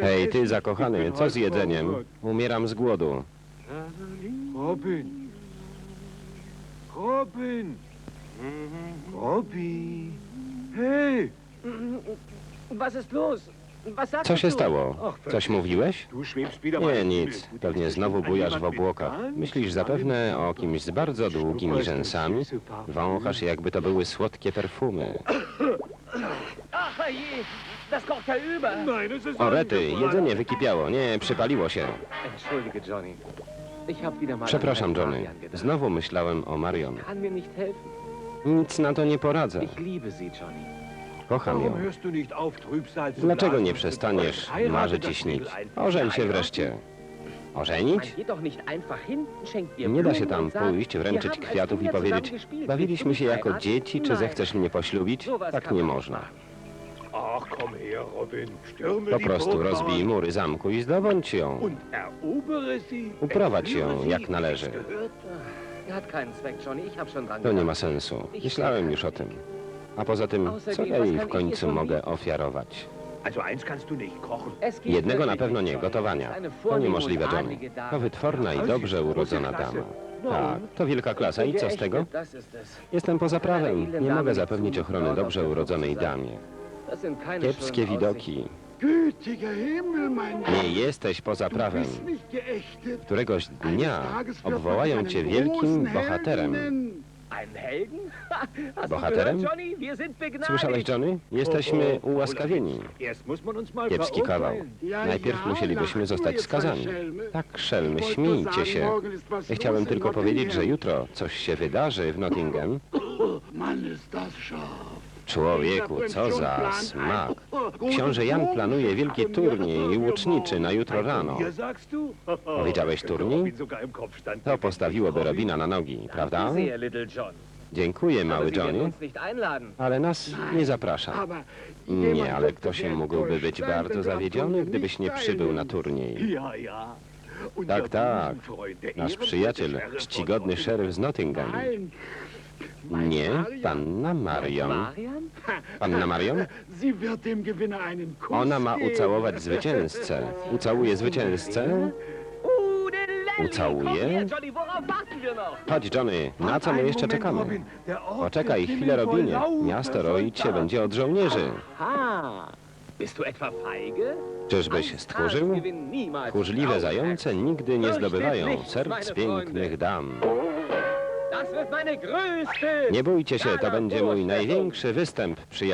Hej, ty zakochany, co z jedzeniem? Umieram z głodu. Robin. Robin. Robby. Hey, Was ist los? Was sagst Co się stało? Coś mówiłeś? Nie, nic. Pewnie znowu bujasz w obłokach. Myślisz zapewne o kimś z bardzo długimi rzęsami. Wąchasz jakby to były słodkie perfumy. Ach, je, das kocht ja über. Nein, es ist O rety, angebrannt. jedzenie wykipiało. Nie, przypaliło się. Przepraszam, Johnny. Znowu myślałem o Marion. Nic na to nie poradzę. Kocham ją. Dlaczego nie przestaniesz marzyć i śnić? Ożeń się wreszcie. Ożenić? Nie da się tam pójść, wręczyć kwiatów i powiedzieć bawiliśmy się jako dzieci, czy zechcesz mnie poślubić? Tak nie można. Po prostu rozbij mury zamku i zdobądź ją. Uprowadź ją, jak należy. To nie ma sensu. Myślałem już o tym. A poza tym, co ja jej w końcu mogę ofiarować? Jednego na pewno nie, gotowania. To niemożliwe, Johnny. To wytworna i dobrze urodzona dama. Tak, to wielka klasa. I co z tego? Jestem poza prawem. Nie mogę zapewnić ochrony dobrze urodzonej damie. Kiepskie widoki. Nie jesteś poza prawem. Któregoś dnia obwołają cię wielkim bohaterem. Bohaterem? Słyszałeś, Johnny? Jesteśmy ułaskawieni. Muss man uns mal Kiepski kawał. Najpierw musielibyśmy zostać skazani. Tak, szelmy, sagen, się. chciałem tylko powiedzieć, że jutro coś się wydarzy w Nottingham. Ist das. Człowieku, co za smak. Książę Jan planuje wielki turniej łuczniczy na jutro rano. Powiedziałeś turniej? To postawiłoby Robina na nogi, prawda? Dziękuję, mały Johnny, ale nas nie zaprasza. Nie, ale ktoś mógłby być bardzo zawiedziony, gdybyś nie przybył na turniej. Tak, tak. Nasz przyjaciel, czcigodny szeryf z Nottingham. Nie, panna Marion. Marian? Panna Marion? sie wird dem Gewinner einen Kuss Ona ma geben. ucałować zwycięzcę. Ucałuje zwycięzcę? Ucałuje? Chodź, Johnny, na co my jeszcze czekamy? Poczekaj chwilę, Robinie. Miasto roić się będzie od żołnierzy. Ha! Bist du etwa feige? Czyżbyś stchórzył? Tchórzliwe zające nigdy nie zdobywają serc pięknych dam. Nie bójcie się, to będzie mój największy występ, przyjacielu.